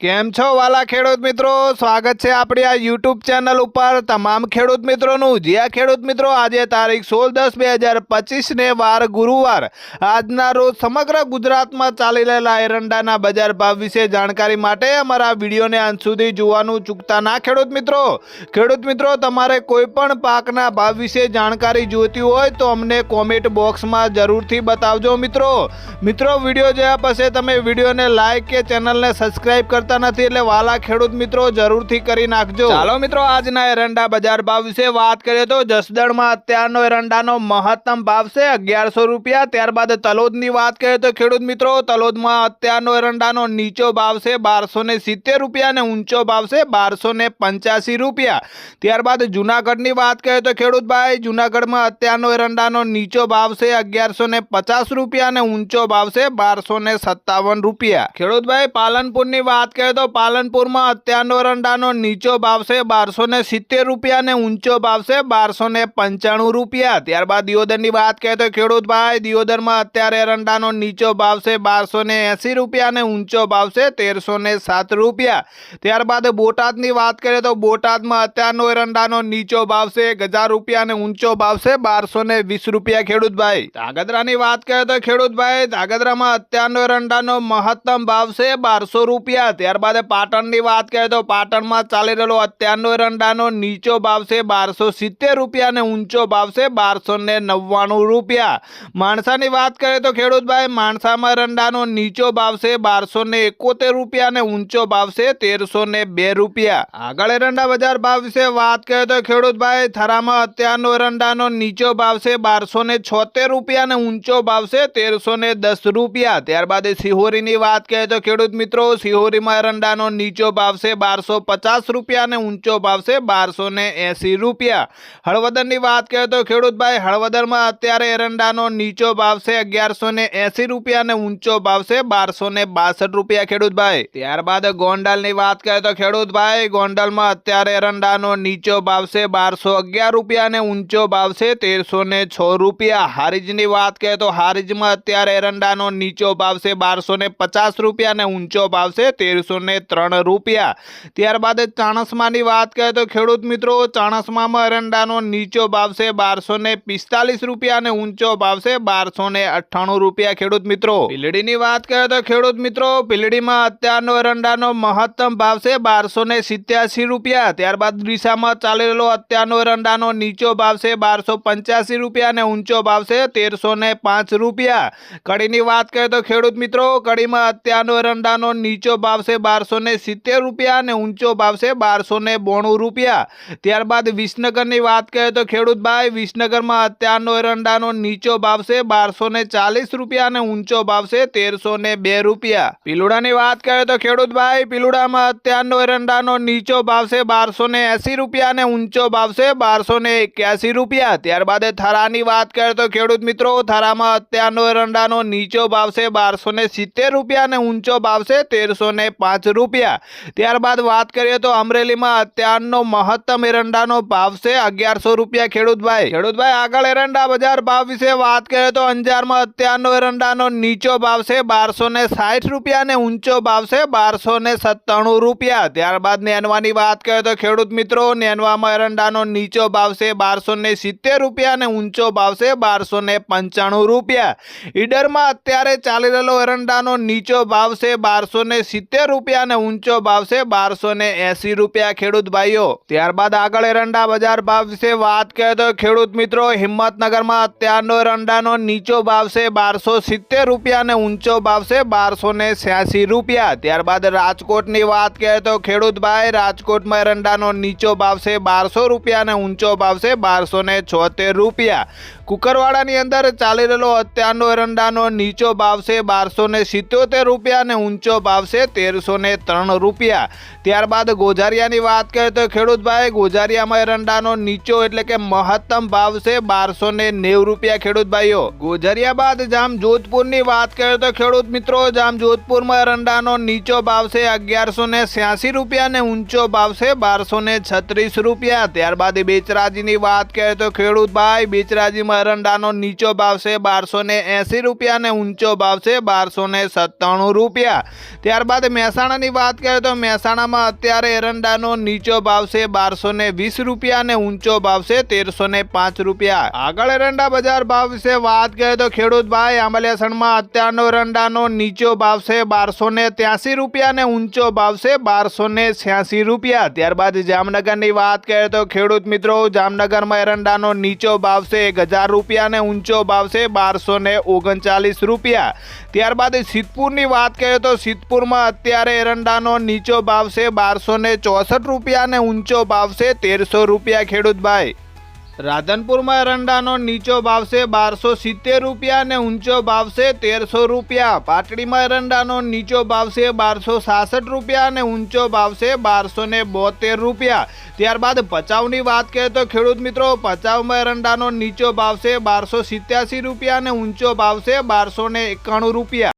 કેમ છો વાલા ખેડૂત મિત્રો? સ્વાગત છે આપણી આ યુટ્યુબ ચેનલ ઉપર. તમામ ખેડૂત મિત્રોનું જ્યાં ખેડૂત મિત્રો, આજે તારીખ સોળ દસ બે હજાર પચીસને વાર ગુરુવાર. આજના રોજ સમગ્ર ગુજરાતમાં ચાલી રહેલા એરંડાના બજાર ભાવ વિશે જાણકારી માટે અમારા વિડીયોને અંત સુધી જોવાનું ચૂકતા ના ખેડૂત મિત્રો. ખેડૂત મિત્રો, તમારે કોઈ પણ પાકના ભાવ વિશે જાણકારી જોઈતી હોય તો અમને કોમેન્ટ બોક્સમાં જરૂરથી બતાવજો મિત્રો. મિત્રો, વીડિયો જોયા પછી તમે વિડીયોને લાઇક કે ચેનલને સબસ્ક્રાઈબ કરતા નથી એટલે વાલા ખેડૂત મિત્રો જરૂરથી કરી નાખજો. ચાલો મિત્રો, આજના એરંડા બજાર ભાવ વિશે વાત કરીએ તો જસદણમાં અત્યારનો એરંડાનો મહત્તમ ભાવ છે અગિયારસો રૂપિયા. ત્યારબાદ તલોદની વાત કરીએ તો ખેડૂત મિત્રો, તલોદમાં અત્યારનો એરંડાનો નીચો ભાવ છે બારસો ને સિત્તેર રૂપિયા અને ઊંચો ભાવ છે બારસો ને પંચ્યાસી રૂપિયા. ત્યારબાદ જુનાગઢની વાત કરીએ તો ખેડૂતભાઈ જુનાગઢમાં અત્યારનો એરંડાનો નીચો ભાવ છે અગિયારસો ને પચાસ રૂપિયા અને ઊંચો ભાવ છે બારસો ને સત્તાવન રૂપિયા. ખેડૂતભાઈ પાલનપુરની વાત કરીએ તો પાલનપુરમાં અત્યારનો રંડાનો નીચો ભાવ છે બારસો ને સિત્તેર રૂપિયા અને ઊંચો ભાવ છે બારસો ને પંચાણું રૂપિયા. ત્યારબાદ દિયોદરની વાત કરીએ તો ખેડૂતભાઈ, દિયોદરમાં અત્યારે એરંડાનો નીચો ભાવ છે બારસો ને એંસી રૂપિયા અને ઊંચો ભાવ છે તેરસો ને સાત રૂપિયા. ત્યારબાદ બોટાદની વાત કરીએ તો બોટાદમાં અત્યારનો એરંડાનો નીચો ભાવ છે એક હજાર રૂપિયા અને ઊંચો ભાવ છે બારસો ને વીસ રૂપિયા ખેડૂતભાઈ. ધાગધ્રાની વાત કરીએ તો ખેડૂતભાઈ, ધાગધ્રામાં અત્યારનો એરંડાનો મહત્તમ ભાવ છે બારસો રૂપિયા. ત્યારબાદ પાટણની વાત કરીએ તો પાટણમાં ચાલી રહેલો અત્યારનો એરંડાનો નીચો ભાવ છે બારસો સિત્તેર રૂપિયા અને ઊંચો ભાવ છે બારસો ને નવ્વાણું રૂપિયા. માણસાની વાત કરીએ તો ખેડૂતભાઈ, માણસામાં એરંડાનો નીચો ભાવ છે બારસો એકોતેર રૂપિયા અને ઊંચો ભાવ છે તેરસો બે રૂપિયા. આગળ એરંડા બજાર ભાવ વિશે વાત કરીએ તો ખેડૂતભાઈ, થરામાં અત્યારનો એરંડાનો નીચો ભાવ છે બારસો ને છોતેર રૂપિયા અને ઊંચો ભાવ છે તેરસો દસ રૂપિયા. ત્યારબાદ સિહોરીની વાત કરીએ તો ખેડૂત મિત્રો, સિહોરીમાં એરંડાનો નીચો ભાવ છે બારસો પચાસ રૂપિયા અને ઊંચો ભાવ છે બારસો ને એંસી રૂપિયા. હળવદરની વાત કરીએ તો ખેડૂતભાઈ, હળવદરમાં અત્યારે એરંડાનો નીચો ભાવ છે અગિયારસો ને એંસી રૂપિયા અને ઊંચો ભાવ છે બારસો ને બાસઠ રૂપિયા ખેડૂતભાઈ. ત્યારબાદ ગોંડલની વાત કરીએ તો ખેડૂતભાઈ, ગોંડલમાં અત્યારે એરંડાનો નીચો ભાવ છે બારસો અગિયાર રૂપિયા અને ઊંચો ભાવ છે તેરસો ને છ રૂપિયા. હારીજની વાત કરીએ તો હારીજમાં અત્યારે એરંડાનો નીચો ભાવ છે બારસો ને પચાસ રૂપિયા અને ઊંચો ભાવ છે તેરસો ને ત્રણ રૂપિયા. ત્યારબાદ ચાણસમાની વાત કરીએ તો ખેડૂત મિત્રો, ચાણસમામાં એરંડાનો નીચો ભાવ છે બારસો ને પિસ્તાલીસ રૂપિયા અને ઊંચો ભાવ છે બારસો ને અઠ્ઠાણું રૂપિયા. ખેડૂત મિત્રો, પીલડીની વાત કરીએ તો ખેડૂત મિત્રો, પીલડીમાં અત્યારનો એરંડાનો મહત્તમ ભાવ છે બારસો ને સિત્યાસી રૂપિયા. ત્યારબાદ ડીસામાં ચાલેલો અત્યારનો એરંડાનો નીચો ભાવ છે બારસો પંચ્યાસી રૂપિયા અને ઊંચો ભાવ છે તેરસો ને પાંચ રૂપિયા. કડીની વાત કરીએ તો ખેડૂત મિત્રો, કડીમાં અત્યારનો એરંડાનો નીચો ભાવ છે બારસો ને સિત્તેર રૂપિયા અને ઊંચો ભાવ છે બારસો બોણું રૂપિયા. ત્યારબાદ વિસનગરની વાત કરીએ તો ખેડૂતભાઈ વિસનગરમાં અત્યારનો એરંડાનો નીચો ભાવ છે બારસો ચાલીસ રૂપિયા અને ઊંચો ભાવ છે તેરસો બે રૂપિયા. પીલુડાની વાત કરીએ તો ખેડૂતભાઈ પીલુડામાં અત્યારનો એરંડાનો નીચો ભાવ છે બારસો એંસી રૂપિયા અને ઊંચો ભાવ છે બારસો એક્યાસી રૂપિયા. ત્યારબાદ થરાની વાત કરીએ તો ખેડૂત મિત્રો, થરામાં અત્યારનો એરંડાનો નીચો ભાવ છે બારસો સિત્તેર રૂપિયા અને ઊંચો ભાવ છે તેરસો ને પાંચ રૂપિયા. ત્યારબાદ વાત કરીએ તો અમરેલીમાં અત્યારનો મહત્તમ એરંડાનો ભાવ છે અગિયારસો રૂપિયા. ખેડૂતભાઈ. ખેડૂતભાઈ, આગળ એરંડા બજાર ભાવ વિશે વાત કરીએ તો અંજારમાં અત્યારનો એરંડાનો નીચો ભાવ છે બારસો ને સાઠ રૂપિયા અને ઊંચો ભાવ છે બારસો ને સત્તાણું રૂપિયા. ત્યારબાદ નેનવાની વાત કરીએ તો ખેડૂત મિત્રો, નેનવામાં એરંડાનો નીચો ભાવ છે બારસો ને સિત્તેર રૂપિયા અને ઊંચો ભાવ છે બારસો ને પંચાણું રૂપિયા. ઈડરમાં અત્યારે ચાલી રહેલો એરંડાનો નીચો ભાવ છે બારસો ને સિત્તેર રૂપિયા અને ઊંચો ભાવ છે, બારસો ને એસી રૂપિયા ખેડૂત ભાઈઓ. ત્યારબાદ આગળ એરંડા બજાર ભાવ વિશે વાત કરીએ તો ખેડૂત મિત્રો, હિંમતનગરમાં અત્યારનો એરંડાનો નીચો ભાવ છે, બારસો સિત્તેર રૂપિયા અને ઊંચો ભાવ છે, બારસો ને છ્યાસી રૂપિયા. ત્યારબાદ રાજકોટની વાત કરીએ તો ખેડૂત ભાઈ, રાજકોટમાં એરંડાનો નીચો ભાવ છે, બારસો રૂપિયા અને ઊંચો ભાવ છે, બારસો ને છોતેર રૂપિયા. કુકરવાડાની અંદર ચાલી રહેલો અત્યારનો એરંડાનો નીચો ભાવ છે બારસો ને સિત્યોતેર રૂપિયા અને ઊંચો ભાવ છે તેરસો ને ત્રણ રૂપિયા. ત્યારબાદ ગોઝારિયાની વાત કરીએ તો ખેડૂતભાઈ, ગોઝારિયામાં એરંડાનો નીચો એટલે કે મહત્તમ ભાવ છે બારસો ને નેવું રૂપિયા ખેડૂતભાઈઓ. ગોઝારિયા બાદ જામ જોધપુરની વાત કરીએ તો ખેડૂત મિત્રો જામ જોધપુરમાં એરંડાનો નીચો ભાવ છે અગિયારસો ને છ્યાસી રૂપિયા અને ઊંચો ભાવ છે બારસો ને છત્રીસ રૂપિયા. ત્યારબાદ બેચરાજીની વાત કરીએ તો ખેડૂતભાઈ, બેચરાજીમાં એરંડાનો નીચો ભાવ છે બારસો ને એંસી રૂપિયા અને ઊંચો ભાવ છે બારસો ને સત્તાણું રૂપિયા. ત્યારબાદ મહેસાણાની વાત કરીએ તો મહેસાણામાં અત્યારે એરંડાનો નીચો ભાવ છે બારસો ને વીસ રૂપિયા અને ઊંચો ભાવ છે તેરસો ને પાંચ રૂપિયા. આગળ એરંડા બજાર ભાવ વિશે વાત કરીએ તો ખેડૂત ભાઈ આંબલિયાસણમાં અત્યારનો એરંડાનો નીચો ભાવ છે બારસો ને ત્યાસી રૂપિયા અને ઊંચો ભાવ છે બારસો ને છ્યાસી રૂપિયા. ત્યારબાદ જામનગરની વાત કરીએ તો ખેડૂત મિત્રો, જામનગરમાં એરંડાનો નીચો ભાવ છે એક હજાર રૂપિયા અને ઊંચો ભાવ છે બારસો ને ઓગણચાલીસ રૂપિયા. ત્યારબાદ સિદ્ધપુરની વાત કરીએ તો સિદ્ધપુરમાં અત્યારે એરંડાનો નીચો ભાવ છે બારસો ને ચોસઠ રૂપિયા અને ઊંચો ભાવ છે, તેરસો રૂપિયા ખેડૂતભાઈ. રાધનપુરમાં એરંડાનો નીચો ભાવશે બારસો સિત્તેર રૂપિયા અને ઊંચો ભાવશે તેરસો રૂપિયા. પાટડીમાં એરંડાનો નીચો ભાવશે બારસો સાસઠ રૂપિયા અને ઊંચો ભાવશે બારસો ને બોતેર રૂપિયા. ત્યારબાદ પચાવની વાત કરીએ તો ખેડૂત મિત્રો, પચાવમાં એરંડાનો નીચો ભાવશે બારસો સિત્યાસી રૂપિયા અને ઊંચો ભાવશે બારસો ને એકાણું રૂપિયા.